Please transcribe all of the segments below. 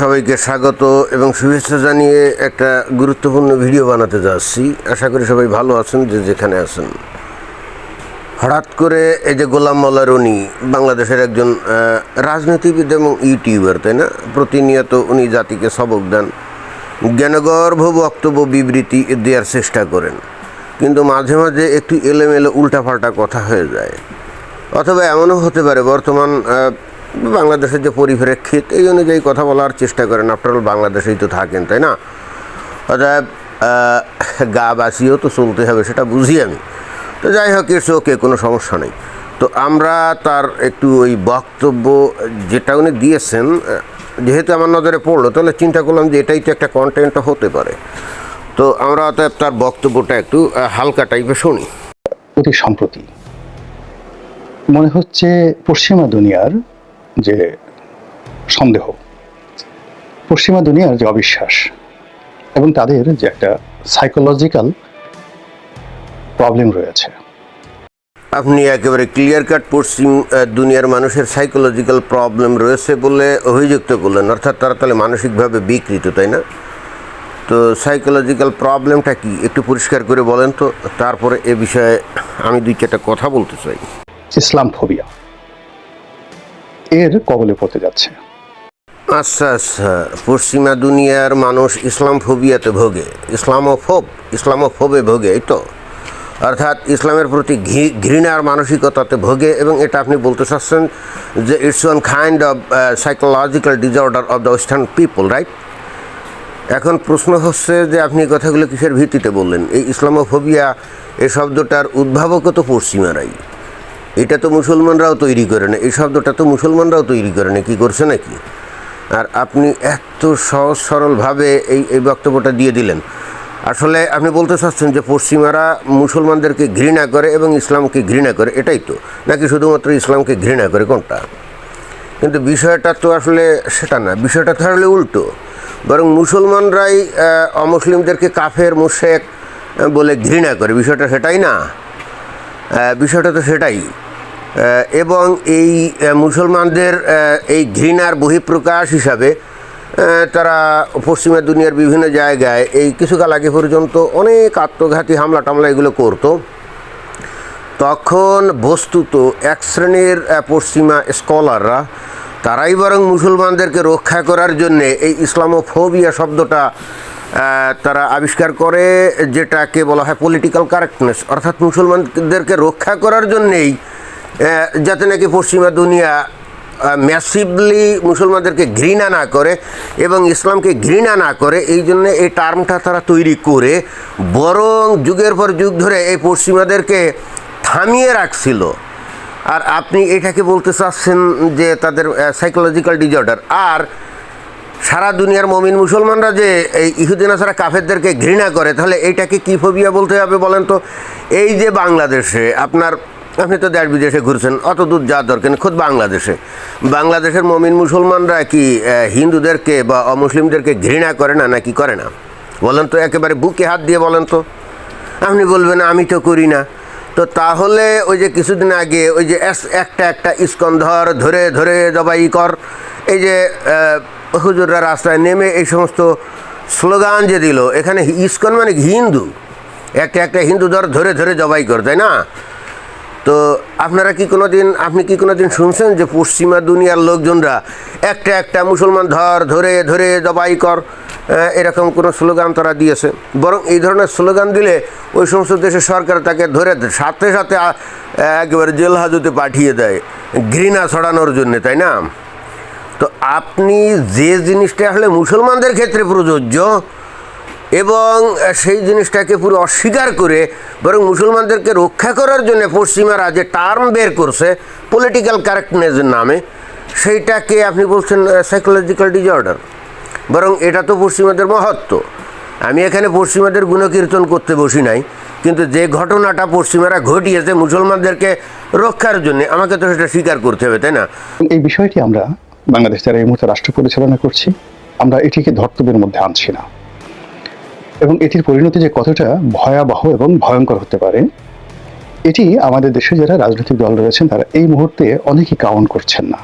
সবাইকে স্বাগত এবং শুভেচ্ছা জানিয়ে একটা গুরুত্বপূর্ণ ভিডিও বানাতে যাচ্ছি। আশা করি সবাই ভালো আছেন, যে যেখানে আছেন। হঠাৎ করে এই যে গোলাম মোল্লা রনি, বাংলাদেশের একজন রাজনীতিবিদ এবং ইউটিউবার, তাই না? প্রতিনিয়ত উনি জাতিকে সবক দেন। জ্ঞানগর্ভ বক্তব্য বিবৃতি দেওয়ার চেষ্টা করেন। কিন্তু মাঝে মাঝে একটু এলোমেলো উল্টাপাল্টা কথা হয়ে যায়। অথবা এমনও হতে পারে, বর্তমান বাংলাদেশের যে পরিপ্রেক্ষিত এই অনুযায়ী কথা বলার চেষ্টা করেন। অল বাংলাদেশেই তো থাকেন তাই না? আহ, গা বাঁচিয়েও তো চলতে হবে সেটা বুঝি আমি। তো যাই হোক ইটস ওকে কোনো সমস্যা নেই। তো আমরা তার একটু ওই বক্তব্য যেটা উনি দিয়েছেন যেহেতু আমার নজরে পড়ল তাহলে চিন্তা করলাম যে এটাই তো একটা কন্টেন্ট হতে পারে। তো আমরা অতএব তার বক্তব্যটা একটু হালকা টাইপের শুনি। অতি সম্প্রতি। মনে হচ্ছে পশ্চিমা দুনিয়ার যে সন্দেহ। পশ্চিমা দুনিয়ার যে অবিশ্বাস এবং তাদের যে একটা সাইকোলজিক্যাল প্রবলেম রয়েছে। আপনি একেবারে ক্লিয়ার কাট পশ্চিম দুনিয়ার মানুষের সাইকোলজিক্যাল প্রবলেম রয়েছে বলে অভিযুক্ত করলেন। অর্থাৎ তারা তাহলে মানসিকভাবে বিকৃত তাই না? তো সাইকোলজিক্যাল প্রবলেমটা কি? একটু পরিষ্কার করে বলেন তো। তারপরে এ বিষয়ে আমি দুই চারটা কথা বলতে চাই। ইসলাম ফোবিয়া এর কবলে পড়তে যাচ্ছে। আচ্ছা আচ্ছা। পশ্চিমা দুনিয়ার মানুষ ইসলাম ফোবিয়াতে ভোগে। ইসলামোফোব, ইসলামোফোবে ভোগে, এই তো? অর্থাৎ ইসলামের প্রতি ঘৃণার মানসিকতাতে ভোগে এবং এটা আপনি বলতে চাচ্ছেন যে it's one kind of psychological disorder of the western people right এখন প্রশ্ন হচ্ছে যে আপনি এই কথাগুলো কিসের ভিত্তিতে বললেন? এই ইসলামোফোবিয়া, এই শব্দটার উদ্ভাবকও তো পশ্চিমারাই। এটা তো মুসলমানরাও তৈরি করে না, এই শব্দটা তো মুসলমানরাও তৈরি করে না, কি করছে নাকি? আর আপনি এত সহজ সরলভাবে এই এই বক্তব্যটা দিয়ে দিলেন। আসলে আপনি বলতে চাচ্ছেন যে পশ্চিমারা মুসলমানদেরকে ঘৃণা করে এবং ইসলামকে ঘৃণা করে, এটাই তো। নাকি শুধুমাত্র ইসলামকে ঘৃণা করে, কোনটা? কিন্তু বিষয়টা তো আসলে সেটা না, বিষয়টা আসলে উল্টো। বরং মুসলমানরাই অমুসলিমদেরকে কাফের, মুশেক বলে ঘৃণা করে, বিষয়টা সেটাই না। বিষয়টা তো সেটাই। এবং এই মুসলমানদের এই ঘৃণার বহিঃপ্রকাশ হিসাবে তারা পশ্চিমা দুনিয়ার বিভিন্ন জায়গায় এই কিছুকাল আগে পর্যন্ত অনেক আত্মঘাতী হামলা টামলা এগুলো করতো। তখন বস্তুত এক শ্রেণির পশ্চিমা স্কলাররা, তারাই বরং মুসলমানদেরকে রক্ষা করার জন্যে এই ইসলামোফোবিয়া শব্দটা তারা আবিষ্কার করে, যেটাকে বলা হয় পলিটিক্যাল কারেক্টনেস অর্থাৎ মুসলমানদেরকে রক্ষা করার জন্যেই যাতে নাকি পশ্চিমা দুনিয়া ম্যাসিভলি মুসলমানদেরকে ঘৃণা না করে এবং ইসলামকে ঘৃণা না করে, এই জন্য এই টার্মটা তারা তৈরি করে, বরং যুগের পর যুগ ধরে এই পশ্চিমাদেরকে থামিয়ে রাখছিল। আর আপনি এটাকে বলতে চাচ্ছেন যে তাদের সাইকোলজিক্যাল ডিজর্ডার আর সারা দুনিয়ার মমিন মুসলমানরা যে এই ইহুদিন আসারা কাফেরদেরকে ঘৃণা করে, তাহলে এইটাকে কী ফোবিয়া বলতে হবে বলেন তো? এই যে বাংলাদেশে আপনার আপনি তো দেশ বিদেশে ঘুরছেন, অত দূর যাওয়ার দরকার নেই বাংলাদেশে। বাংলাদেশের মমিন মুসলমানরা কি হিন্দুদেরকে বা অমুসলিমদেরকে ঘৃণা করে না, নাকি করে না? বলেন তো, একেবারে বুকে হাত দিয়ে বলেন তো। আপনি বলবেন, আমি তো করি না। তো তাহলে ওই যে কিছুদিন আগে ওই যে একটা একটা ইস্কন্ধর ধরে ধরে জবাই কর। এই যে হুজুররা রাস্তায় নেমে এই সমস্ত স্লোগান যে দিল, এখানে ইস্কন মানে হিন্দু? একটা একটা হিন্দু ধর ধরে ধরে জবাই কর, তাই না? তো আপনারা কি কোনো দিন আপনি কি কোনো দিন শুনছেন যে পশ্চিমা দুনিয়ার লোকজনরা একটা একটা মুসলমান ধর ধরে ধরে জবাই কর? এরকম কোনো স্লোগান তারা দিয়েছে। বরং এই ধরনের স্লোগান দিলে ওই সমস্ত দেশের সরকার তাকে ধরে সাথে সাথে একেবারে জেল হাজতে পাঠিয়ে দেয়, ঘৃণা ছড়ানোর জন্যে, তাই না? তো আপনি যে জিনিসটা আসলে মুসলমানদের ক্ষেত্রে প্রযোজ্য এবং সেই জিনিসটাকে পুরো অস্বীকার করে বরং মুসলমানদেরকে রক্ষা করার জন্য পশ্চিমারা যে টার্ম বের করছে পলিটিক্যাল কারেক্টনেসের নামে। সেইটাকে আপনি বলছেন সাইকোলজিক্যাল ডিজর্ডার বরং এটা তো পশ্চিমাদের মহত্ব। আমি এখানে পশ্চিমাদের গুণকীর্তন করতে বসি নাই, কিন্তু যে ঘটনাটা পশ্চিমারা ঘটিয়েছে মুসলমানদেরকে রক্ষার জন্য, আমাকে তো সেটা স্বীকার করতে হবে, তাই না? এই বিষয়টি আমরা বাংলাদেশ যারা এই মুহূর্তে রাষ্ট্র পরিচালনা করছি। আমরা এটিকে ধর্তব্যের মধ্যে আনছি না। এবং এটির পরিণতি যে কতটা ভয়াবহ এবং ভয়ঙ্কর হতে পারে, এটি আমাদের দেশে যারা রাজনৈতিক দল রয়েছেন, তারা এই মুহূর্তে অনেকেই কাউন্ট করছেন না।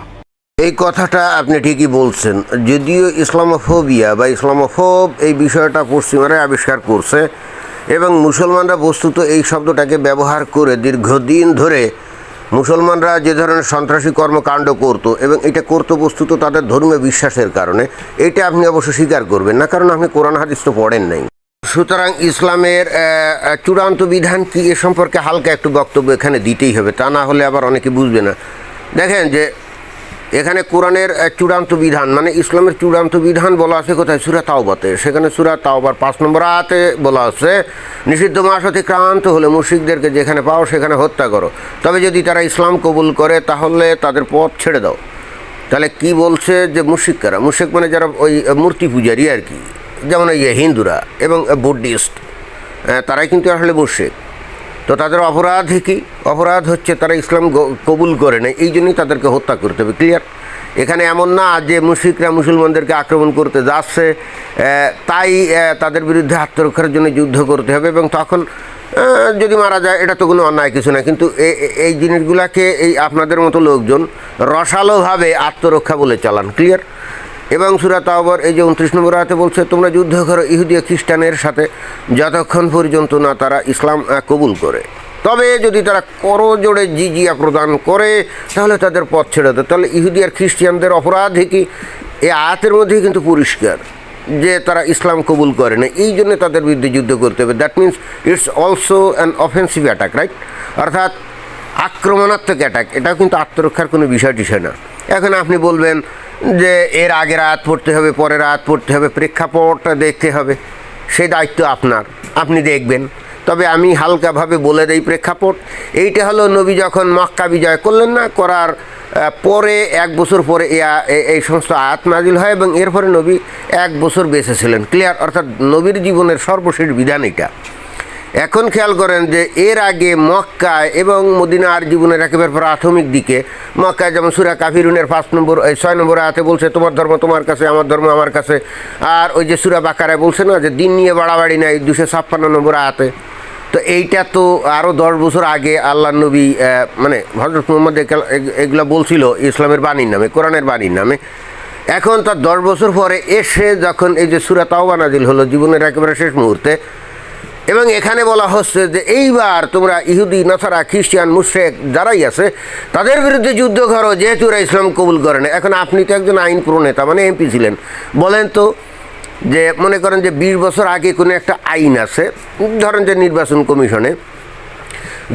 এই কথাটা আপনি ঠিকই বলছেন। যদিও ইসলামোফোবিয়া বা ইসলামোফোব এই বিষয়টা পশ্চিমারা আবিষ্কার করছে এবং মুসলমানরা বস্তুত এই শব্দটাকে ব্যবহার করে দীর্ঘদিন ধরে মুসলমানরা যে ধরনের সন্ত্রাসী কর্মকাণ্ড করতো এবং এটা করতো বস্তুত তাদের ধর্মীয় বিশ্বাসের কারণে, এটা আপনি অবশ্য স্বীকার করবেন না, কারণ আপনি কোরআন হাদিস তো পড়েন নাই। সুতরাং ইসলামের চূড়ান্ত বিধান কি এ সম্পর্কে হালকা একটু বক্তব্য এখানে দিতেই হবে, তা না হলে আবার অনেকে বুঝবে না। দেখেন যে, এখানে কোরআনের চূড়ান্ত বিধান মানে ইসলামের চূড়ান্ত বিধান বলা আছে কোথায়? সুরা তাওবাতে। সেখানে সুরা তাওবার পাঁচ নম্বর আতে বলা আছে, নিষিদ্ধ মাস অতিক্রান্ত হলে মুশিকদেরকে যেখানে পাও সেখানে হত্যা করো। তবে যদি তারা ইসলাম কবুল করে, তাহলে তাদের পথ ছেড়ে দাও। তাহলে কি বলছে যে মুশিকরা মুশিক মানে যারা ওই মূর্তি পূজারী আর কি। যেমন এই হিন্দুরা এবং বুদ্ধিস্ট তারাই কিন্তু আসলে মুশিক তো তাদের অপরাধ কি? অপরাধ হচ্ছে তারা ইসলাম কবুল করে না এই জন্যই তাদেরকে হত্যা করতে হবে। ক্লিয়ার এখানে এমন না যে মুশিকরা মুসলমানদেরকে আক্রমণ করতে যাচ্ছে তাই তাদের বিরুদ্ধে আত্মরক্ষার জন্য যুদ্ধ করতে হবে এবং তখন যদি মারা যায়, এটা তো কোনো অন্যায় কিছু না। কিন্তু এই জিনিসগুলাকে, এই আপনাদের মতো লোকজন রসালোভাবে আত্মরক্ষা বলে চালান। ক্লিয়ার এবং সুরা তাওবর এই যে উনত্রিশ নম্বর আয়াতে বলছে, তোমরা যুদ্ধ করো ইহুদি খ্রিস্টানের সাথে যতক্ষণ পর্যন্ত না তারা ইসলাম কবুল করে। তবে যদি তারা করজোড়ে জিজিয়া প্রদান করে, তাহলে তাদের পথ ছেড়ে দেয় তাহলে ইহুদি আর খ্রিস্টানদের অপরাধ কি? এই আয়াতের মধ্যেই কিন্তু পরিষ্কার যে তারা ইসলাম কবুল করে না। এই জন্য তাদের বিরুদ্ধে যুদ্ধ করতে হবে। That means it's also an offensive attack right অর্থাৎ আক্রমণাত্মক অ্যাটাক এটাও কিন্তু আত্মরক্ষার কোনো বিষয় টিষয় না। এখন আপনি বলবেন যে এর আগের আয়াত পড়তে হবে পরের আয়াত পড়তে হবে, প্রেক্ষাপটটা দেখতে হবে। সেই দায়িত্ব আপনার, আপনি দেখবেন। তবে আমি হালকাভাবে বলে দেই প্রেক্ষাপট। এইটা হলো নবী যখন মক্কা বিজয় করলেন না, করার পরে, এক বছর পরে এই সমস্ত আয়াত নাজিল হয় এবং এরপরে নবী এক বছর বেঁচে ছিলেন। ক্লিয়ার অর্থাৎ নবীর জীবনের সর্বশেষ বিধান এটা। এখন খেয়াল করেন যে এর আগে মক্কায় এবং মদিনার জীবনের একেবারে প্রাথমিক দিকে, মক্কায় যেমন সুরা কাফিরুনের পাঁচ নম্বর, এই ছয় নম্বর আয়াতে বলছে, তোমার ধর্ম তোমার কাছে, আমার ধর্ম আমার কাছে। আর ওই যে সুরা বাকারায় বলছে না যে, দিন নিয়ে বাড়াবাড়ি নাই, দুশো ছাপ্পান্ন নম্বর আয়াতে। তো এইটা তো আরও দশ বছর আগে আল্লাহ নবী মানে হজরত মোহাম্মদ এগুলা- এগ- বলছিল, ইসলামের বাণীর নামে, কোরআনের বাণীর নামে। এখন তার দশ বছর পরে এসে যখন এই যে সুরা তাওবা নাজিল হলো, জীবনের একেবারে শেষ মুহূর্তে এবং এখানে বলা হচ্ছে যে এইবার তোমরা ইহুদি নাথারা খ্রিস্টান, মুশ্রেক যারাই আছে, তাদের বিরুদ্ধে যুদ্ধ করো, যেহেতু ওরা ইসলাম কবুল করে না। এখন আপনি তো একজন আইন প্রণেতা মানে এমপি ছিলেন। বলেন তো যে, মনে করেন যে বিশ বছর আগে কোনো একটা আইন আছে, ধরেন যে নির্বাচন কমিশনে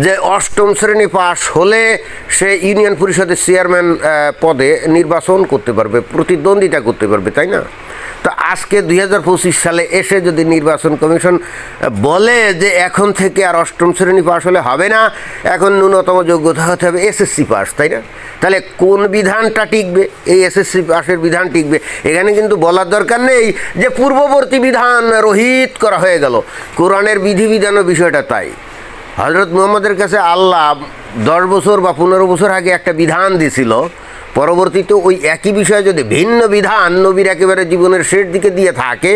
যে অষ্টম শ্রেণি পাস হলে সে ইউনিয়ন পরিষদের চেয়ারম্যান পদে নির্বাচন করতে পারবে, প্রতিদ্বন্দ্বিতা করতে পারবে, তাই না? তো আজকে দুই হাজার পঁচিশ সালে এসে যদি নির্বাচন কমিশন বলে যে এখন থেকে আর অষ্টম শ্রেণি পাস হলে হবে না, এখন ন্যূনতম যোগ্যতা হতে হবে এসএসসি পাস তাই না? তাহলে কোন বিধানটা টিকবে? এই এসএসসি পাসের বিধান টিকবে। এখানে কিন্তু বলার দরকার নেই যে পূর্ববর্তী বিধান রহিত করা হয়ে গেল। কোরআনের বিধিবিধানও বিষয়টা তাই। হজরত মোহাম্মদের কাছে আল্লাহ দশ বছর বা পনেরো বছর আগে একটা বিধান দিছিল। পরবর্তীতে ওই একই বিষয়ে যদি ভিন্ন বিধান নবীর একেবারে জীবনের শেষ দিকে দিয়ে থাকে,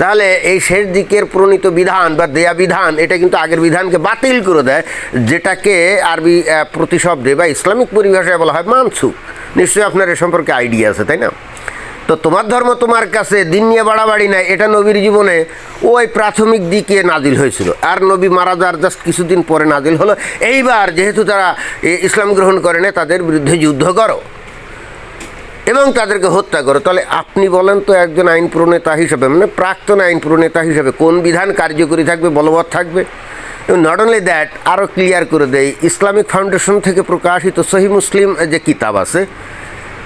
তাহলে এই শেষ দিকের প্রণীত বিধান বা দেয়া বিধান, এটা কিন্তু আগের বিধানকে বাতিল করে দেয়, যেটাকে আরবি প্রতিশব্দে বা ইসলামিক পরিভাষায় বলা হয় মানসুক নিশ্চয়ই আপনার এ সম্পর্কে আইডিয়া আছে, তাই না? তো তোমার ধর্ম তোমার কাছে, দিন নিয়ে বাড়াবাড়ি নাই, এটা নবীর জীবনে ওই প্রাথমিক দিকে নাজিল হয়েছিল। আর নবী মারা যাওয়ার জাস্ট কিছুদিন পরে নাজিল হলো। এইবার যেহেতু তারা ইসলাম গ্রহণ করে না তাদের বিরুদ্ধে যুদ্ধ করো। এবং তাদেরকে হত্যা করো। তাহলে আপনি বলেন তো একজন আইন প্রণেতা হিসেবে মানে প্রাক্তন আইন প্রণেতা হিসেবে কোন বিধান কার্যকরী থাকবে, বলবৎ থাকবে? এবং নট অনলি দ্যাট আরও ক্লিয়ার করে দেয় ইসলামিক ফাউন্ডেশন থেকে প্রকাশিত সহি মুসলিম যে কিতাব আছে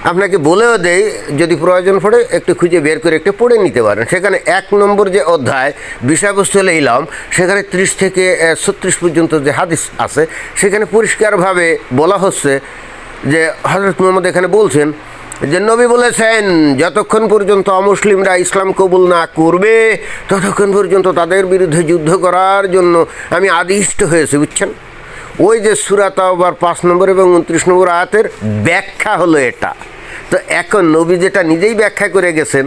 আপনাকে বলেও দেই, যদি প্রয়োজন পড়ে একটু খুঁজে বের করে একটু পড়ে নিতে পারেন। সেখানে এক নম্বর যে অধ্যায়, বিষয়বস্তু হলে ইলাম সেখানে ত্রিশ থেকে ছত্রিশ পর্যন্ত যে হাদিস আছে, সেখানে পরিষ্কারভাবে বলা হচ্ছে যে হজরত মোহাম্মদ এখানে বলছেন যে, নবী বলেছেন, যতক্ষণ পর্যন্ত অমুসলিমরা ইসলাম কবুল না করবে, ততক্ষণ পর্যন্ত তাদের বিরুদ্ধে যুদ্ধ করার জন্য আমি আদিষ্ট হয়েছি। বুঝছেন? ওই যে সুরাতাওবার পাঁচ নম্বর এবং উনত্রিশ নম্বর আয়াতের ব্যাখ্যা হলো এটা। তো এখন নবী যেটা নিজেই ব্যাখ্যা করে গেছেন,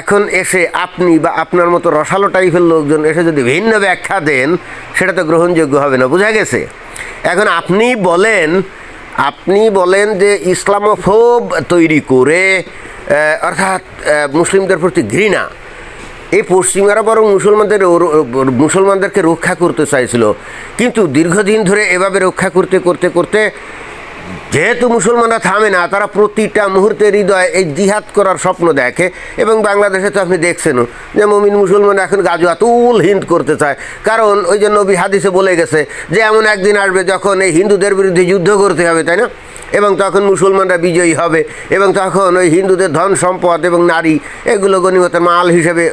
এখন এসে আপনি বা আপনার মতো রসালো টাইপের লোকজন এসে যদি ভিন্ন ব্যাখ্যা দেন, সেটা তো গ্রহণযোগ্য হবে না। বোঝা গেছে? এখন আপনি বলেন আপনি বলেন যে ইসলামোফোব তৈরি করে অর্থাৎ মুসলিমদের প্রতি ঘৃণা এই পশ্চিমারা বরং মুসলমানদের মুসলমানদেরকে রক্ষা করতে চাইছিল। কিন্তু দীর্ঘদিন ধরে এভাবে রক্ষা করতে করতে করতে যেহেতু মুসলমানরা থামে না, তারা প্রতিটা মুহূর্তে হৃদয়ে এই জিহাদ করার স্বপ্ন দেখে এবং বাংলাদেশে তো আপনি দেখছেনও যে মমিন মুসলমান এখন গাজুয়াতুল হিন্দ করতে চায়। কারণ ওই যে নবী হাদিসে বলে গেছে যে এমন একদিন আসবে যখন এই হিন্দুদের বিরুদ্ধে যুদ্ধ করতে হবে, তাই না? এবং তখন মুসলমানরা বিজয়ী হবে এবং তখন ওই হিন্দুদের ধন সম্পদ এবং নারী এগুলো গণিমতের মাল হিসেবে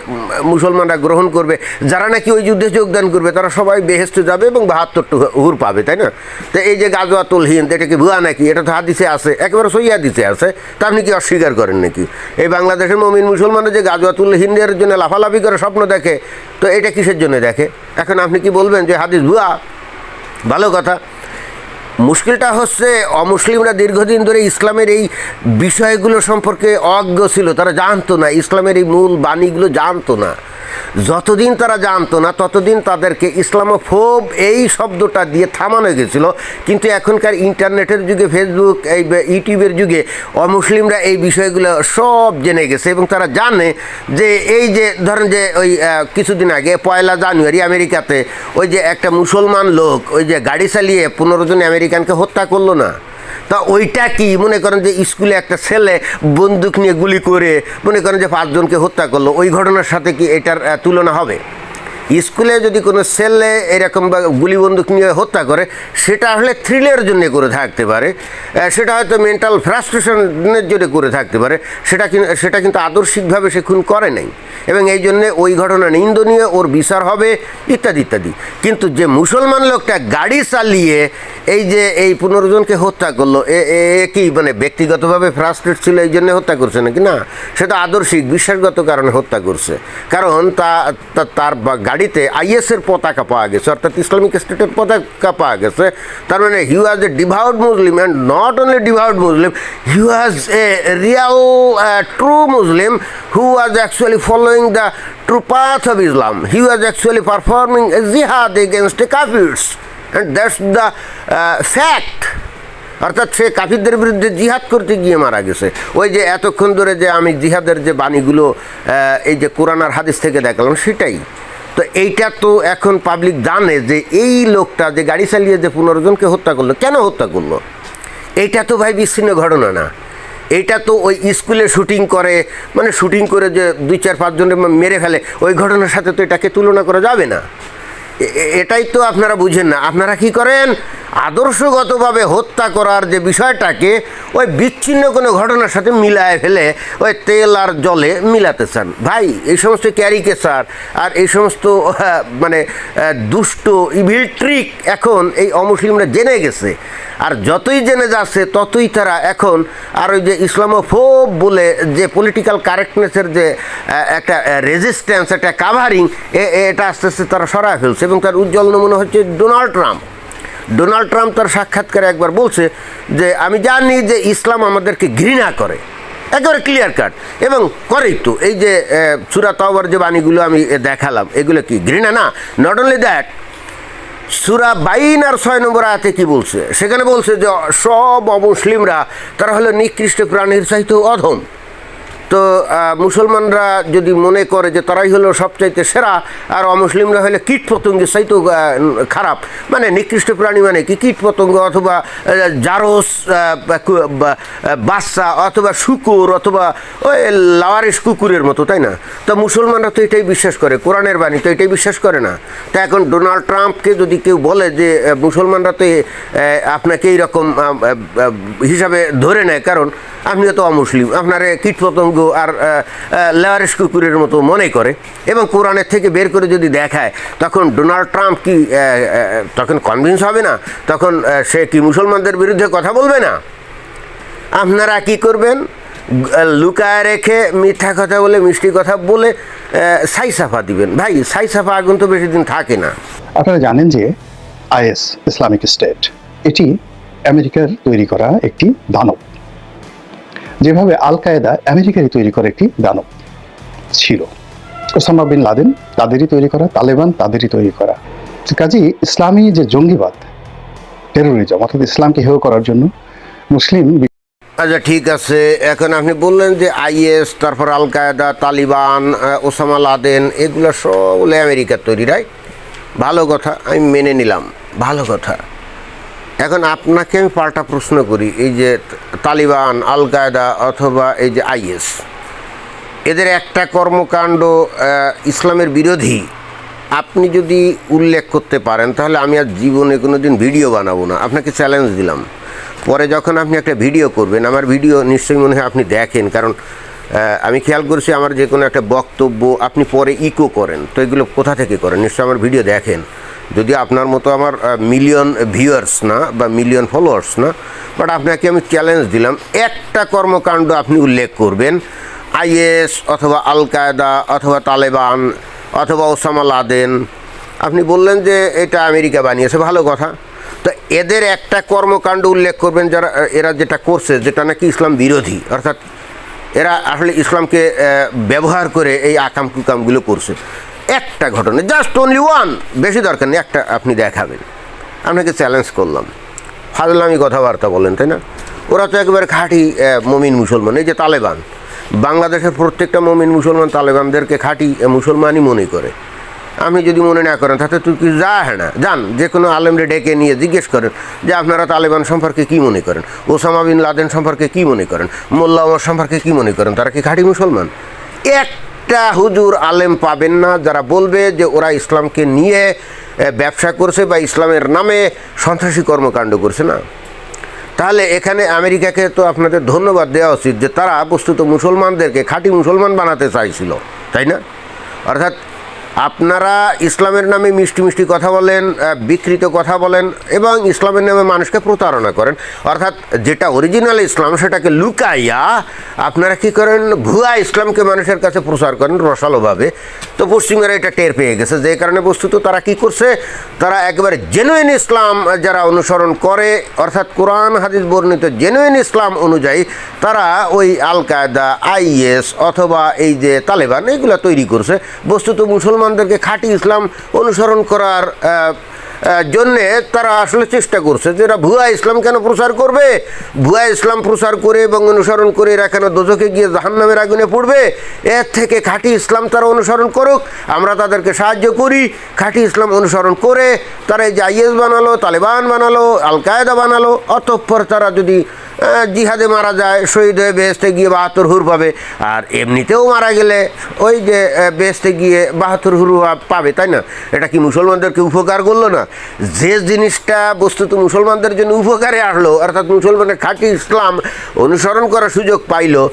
মুসলমানরা গ্রহণ করবে। যারা নাকি ওই যুদ্ধে যোগদান করবে, তারা সবাই বেহেস্তে যাবে এবং বাহাত্তরটা হুর পাবে, তাই না? তো এই যে গাজওয়াতুল হিন্দ, এটা কি ভুয়া নাকি? এটা তো হাদিসে আছে, একেবারে সই হাদিসে আছে, তা আপনি কি অস্বীকার করেন নাকি? এই বাংলাদেশের মমিন মুসলমানের যে গাজওয়াতুল হিন্দের জন্য লাফালাফি করে স্বপ্ন দেখে, তো এটা কিসের জন্য দেখে? এখন আপনি কি বলবেন যে হাদিস ভুয়া? ভালো কথা। মুশকিলটা হচ্ছে অমুসলিমরা দীর্ঘদিন ধরে ইসলামের এই বিষয়গুলো সম্পর্কে অজ্ঞ ছিল, তারা জানতো না। ইসলামের এই মূল বাণীগুলো জানতো না। যতদিন তারা জানতো না, ততদিন তাদেরকে ইসলামোফোব এই শব্দটা দিয়ে থামানো গেছিল। কিন্তু এখনকার ইন্টারনেটের যুগে ফেসবুক এই ইউটিউবের যুগে অমুসলিমরা এই বিষয়গুলো সব জেনে গেছে এবং তারা জানে যে এই যে ধরেন যে ওই কিছুদিন আগে পয়লা জানুয়ারি আমেরিকাতে ওই যে একটা মুসলমান লোক ওই যে গাড়ি চালিয়ে পনেরো জন আমেরিকানকে হত্যা করল না? তা ওইটা কি? মনে করেন যে স্কুলে একটা ছেলে বন্দুক নিয়ে গুলি করে, মনে করেন যে পাঁচজনকে হত্যা করল, ওই ঘটনার সাথে কি এটার তুলনা হবে? স্কুলে যদি কোনো ছেলে এরকম বা গুলি বন্দুক নিয়ে হত্যা করে, সেটা আসলে থ্রিলের জন্য করে থাকতে পারে সেটা হয়তো মেন্টাল ফ্রাস্ট্রেশনের জন্য করে থাকতে পারে, সেটা সেটা কিন্তু আদর্শিকভাবে সে খুন করে নাই। এবং এই জন্যে ওই ঘটনা নিন্দনীয়, ওর বিচার হবে, ইত্যাদি ইত্যাদি। কিন্তু যে মুসলমান লোকটা গাড়ি চালিয়ে এই যে এই পুনর্জনকে হত্যা করল, এ কি মানে ব্যক্তিগতভাবে ফ্রাস্ট্রেট ছিল এই জন্য হত্যা করছে নাকি? না সেটা আদর্শিক, বিশ্বাসগত কারণে হত্যা করছে। কারণ তা তার গাড়িতে আইএসের পতাকা পাওয়া গেছে, অর্থাৎ ইসলামিক স্টেটের পতাকা পাওয়া গেছে। তার মানে he was a devout Muslim and not only devout Muslim he was a real true Muslim who was actually following the true path of Islam he was actually performing a jihad against a kafirs and that's the fact অর্থাৎ সে কাফিরদের বিরুদ্ধে জিহাদ করতে গিয়ে মারা গেছে। ওই যে এতক্ষণ ধরে যে আমি জিহাদের যে বাণীগুলো এই যে কোরআন আর হাদিস থেকে দেখালাম সেটাই। তো এইটা তো এখন পাবলিক জানে যে এই লোকটা যে গাড়ি চালিয়ে যে পনেরো জনকে হত্যা করল, কেন হত্যা করল? এইটা তো ভাই বিচ্ছিন্ন ঘটনা না। এইটা তো ওই স্কুলে শুটিং করে মানে শুটিং করে যে দুই চার পাঁচজনের মেরে ফেলে, ওই ঘটনার সাথে তো এটাকে তুলনা করা যাবে না। এটাই তো আপনারা বুঝেন না। আপনারা কি করেন? আদর্শগতভাবে হত্যা করার যে বিষয়টাকে ওই বিচ্ছিন্ন কোনো ঘটনার সাথে মিলায় ফেলে ওই তেল আর জলে মিলাতে চান। ভাই, এই সমস্ত ক্যারিকেচার আর এই সমস্ত মানে দুষ্ট ইভিল ট্রিক এখন এই অমুসলিমরা জেনে গেছে। আর যতই জেনে যাচ্ছে, ততই তারা এখন আর ওই যে ইসলামোফোব বলে যে পলিটিক্যাল কারেক্টনেসের যে একটা রেজিস্ট্যান্স একটা কাভারিং এটা আস্তে আস্তে তারা সরায় ফেলছে এবং তার উজ্জ্বল নমুনা হচ্ছে ডোনাল্ড ট্রাম্প। ডোনাল্ড ট্রাম্প তার সাক্ষাৎকারে একবার বলছে যে, আমি জানি যে ইসলাম আমাদেরকে ঘৃণা করে। একেবারে ক্লিয়ার কাট এবং করেই তো। এই যে সুরা তওবার যে বাণীগুলো আমি দেখালাম, এগুলো কি ঘৃণা? না নট অনলি দ্যাট সুরা বাইন আর ছয় নম্বর আয়াতে কি বলছে? সেখানে বলছে যে, সব অমুসলিমরা, তারা হলো নিকৃষ্ট প্রাণীর চাইতে অধম। তো মুসলমানরা যদি মনে করে যে তারাই হলো সবচাইতে সেরা আর অমুসলিমরা হলে কীট পতঙ্গের চাইতেও আহ, খারাপ। মানে নিকৃষ্ট প্রাণী মানে কি? কীট পতঙ্গ অথবা জারস বাচ্চা অথবা শুকুর অথবা ওই লাওয়ারিস কুকুরের মতো তাই না? তো মুসলমানরা তো এটাই বিশ্বাস করে। কোরআনের বাণী তো এটাই বিশ্বাস করে না। তা এখন ডোনাল্ড ট্রাম্পকে যদি কেউ বলে যে মুসলমানরা তো আপনাকে এইরকম হিসাবে ধরে নেয় কারণ আপনিও তো অমুসলিম আপনার কীটপতঙ্গ আর লেয়ারিস কুকুরের মতো মনে করে। এবং কোরআনের থেকে বের করে যদি দেখায়, তখন ডোনাল্ড ট্রাম্প কি তখন কনভিন্স হবে না? তখন সে কি মুসলমানদের বিরুদ্ধে কথা বলবে না? আপনারা কি করবেন? লুকায় রেখে মিথ্যা কথা বলে, মিষ্টি কথা বলে সাই সাফা দিবেন। ভাই, ছাই সাফা আগুন তো বেশি দিন থাকে না। আপনারা জানেন যে আইএস, ইসলামিক স্টেট, এটি আমেরিকার তৈরি করা একটি দানব। যেভাবে আল কায়েদা আমেরিকারই তৈরি করা একটি দানব ছিল। ওসামা বিন লাদেন তাদেরই তৈরি করা, তালেবান তাদেরই তৈরি করা। কাজী ইসলামী যে জঙ্গিবাদ টেরোরিজম অর্থাৎ ইসলামকে হেয় করার জন্য মুসলিম আচ্ছা ঠিক আছে। এখন আপনি বললেন যে আইএস, তারপর আল কায়দা, তালিবান ওসামা লাদেন, এগুলো সবগুলো আমেরিকার তৈরি রাইট ভালো কথা, আমি মেনে নিলাম। ভালো কথা। এখন আপনাকে আমি পাল্টা প্রশ্ন করি, এই যে তালিবান আল কায়দা অথবা এই যে আইএস, এদের একটা কর্মকাণ্ড ইসলামের বিরোধী, আপনি যদি উল্লেখ করতে পারেন, তাহলে আমি আর জীবনে কোনো দিন ভিডিও বানাবো না। আপনাকে চ্যালেঞ্জ দিলাম। পরে যখন আপনি একটা ভিডিও করবেন, আমার ভিডিও নিশ্চয়ই মনে হয় আপনি দেখেন, কারণ আমি খেয়াল করছি আমার যে কোনো একটা বক্তব্য আপনি পরে ইকো করেন। তো এগুলো কোথা থেকে করেন? নিশ্চয়ই আমার ভিডিও দেখেন। যদি আপনার মতো আমার মিলিয়ন ভিউয়ার্স না বা মিলিয়ন ফলোয়ার্স না বাট আপনাকে আমি চ্যালেঞ্জ দিলাম, একটা কর্মকাণ্ড আপনি উল্লেখ করবেন আইএস অথবা আল কায়দা অথবা তালেবান অথবা ওসামা লাদেন, আপনি বললেন যে এটা আমেরিকা বানিয়েছে, ভালো কথা। তো এদের একটা কর্মকাণ্ড উল্লেখ করবেন যারা এরা যেটা করছে, যেটা নাকি ইসলাম বিরোধী, অর্থাৎ এরা আসলে ইসলামকে ব্যবহার করে এই আকাম কুকামগুলো করছে। একটা ঘটনা জাস্ট অনলি ওয়ান বেশি দরকার নেই, একটা আপনি দেখাবেন। আপনাকে চ্যালেঞ্জ করলাম। ফাজলামি কথাবার্তা বলেন, তাই না? ওরা তো একেবারে খাঁটি মমিন মুসলমান, এই যে তালেবান। বাংলাদেশের প্রত্যেকটা মমিন মুসলমান তালেবানদেরকে খাঁটি মুসলমানই মনে করে। আপনি যদি মনে না করেন, তাতে তুই কি যা হ্যাঁ না? যান, যে কোনো আলেমরে ডেকে নিয়ে জিজ্ঞেস করেন যে, আপনারা তালেবান সম্পর্কে কি মনে করেন? ওসামা বিন লাদেন সম্পর্কে কি মনে করেন? মোল্লা সম্পর্কে কি মনে করেন? তারা কি খাঁটি মুসলমান? একটা হুজুর আলেম পাবেন না, যারা বলবে যে ওরা ইসলামকে নিয়ে ব্যবসা করছে বা ইসলামের নামে সন্ত্রাসী কর্মকাণ্ড করছে না। তাহলে এখানে আমেরিকাকে তো আপনাদের ধন্যবাদ দেওয়া উচিত যে তারা বস্তুত মুসলমানদেরকে খাঁটি মুসলমান বানাতে চাইছিল, তাই না? অর্থাৎ আপনারা ইসলামের নামে মিষ্টি মিষ্টি কথা বলেন বিকৃত কথা বলেন এবং ইসলামের নামে মানুষকে প্রতারণা করেন। অর্থাৎ যেটা অরিজিনাল ইসলাম সেটাকে লুকাইয়া আপনারা কি করেন? ভুয়া ইসলামকে মানুষের কাছে প্রচার করেন রসালোভাবে। তো পশ্চিমেরা এটা টের পেয়ে গেছে যে কারণে বস্তুত তারা কি করছে? তারা একেবারে জেনুইন ইসলাম যারা অনুসরণ করে, অর্থাৎ কোরআন, হাদিস বর্ণিত জেনুইন ইসলাম অনুযায়ী তারা ওই আল কায়দা আইএস অথবা এই যে তালেবান, এগুলো তৈরি করছে। বস্তুত মুসলমানদেরকে খাঁটি ইসলাম অনুসরণ করার জন্যে তারা আসলে চেষ্টা করছে যে এরা ভুয়া ইসলাম কেন প্রচার করবে? ভুয়া ইসলাম প্রচার করে এবং অনুসরণ করে এরা কেন দোজকে গিয়ে জাহান্নামের আগুনে পড়বে? এর থেকে খাঁটি ইসলাম তারা অনুসরণ করুক, আমরা তাদেরকে সাহায্য করি। খাঁটি ইসলাম অনুসরণ করে তারা এই যে আইএস বানালো, তালেবান বানালো আল কায়দা বানালো, অতঃপর তারা যদি জিহাদে মারা যায়, শহীদ হয়ে বেহেস্তে গিয়ে বাহাত্তর হুর পাবে। আর এমনিতেও মারা গেলে ওই যে বেহেস্তে গিয়ে বাহাত্তর হুর পাবে, তাই না? এটা কি মুসলমানদেরকে উপকার করল না? যে জিনিসটা বস্তুত মুসলমানদের জন্য উপকারে আসলো, অর্থাৎ মুসলমানের খাঁটি ইসলাম অনুসরণ করার সুযোগ পাইলো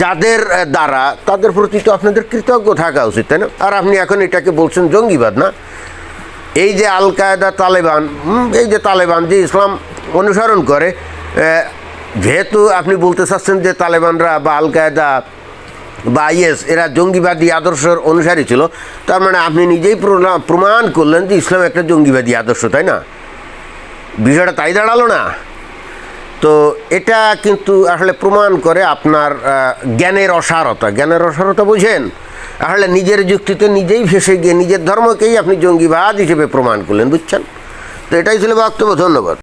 যাদের দ্বারা তাদের প্রতি তো আপনাদের কৃতজ্ঞ থাকা উচিত, তাই না? আর আপনি এখন এটাকে বলছেন জঙ্গিবাদ, না? এই যে আল কায়দা তালেবান এই যে তালেবান যে ইসলাম অনুসরণ করে যেহেতু আপনি বলতে চাচ্ছেন যে তালেবানরা বা আল কায়দা বা আইএস এরা জঙ্গিবাদী আদর্শের অনুসারী ছিল। তার মানে আপনি নিজেই প্রমা- প্রমাণ করলেন যে ইসলাম একটা জঙ্গিবাদী আদর্শ, তাই না? বিষয়টা তাই দাঁড়াল না। তো এটা কিন্তু আসলে প্রমাণ করে আপনার জ্ঞানের অসারতা। জ্ঞানের অসারতা বুঝেন? আসলে নিজের যুক্তিতে নিজেই ফেসে গিয়ে নিজের ধর্মকেই আপনি জঙ্গিবাদ হিসেবে প্রমাণ করলেন, বুঝছেন? তো এটাই ছিল বক্তব্য, ধন্যবাদ।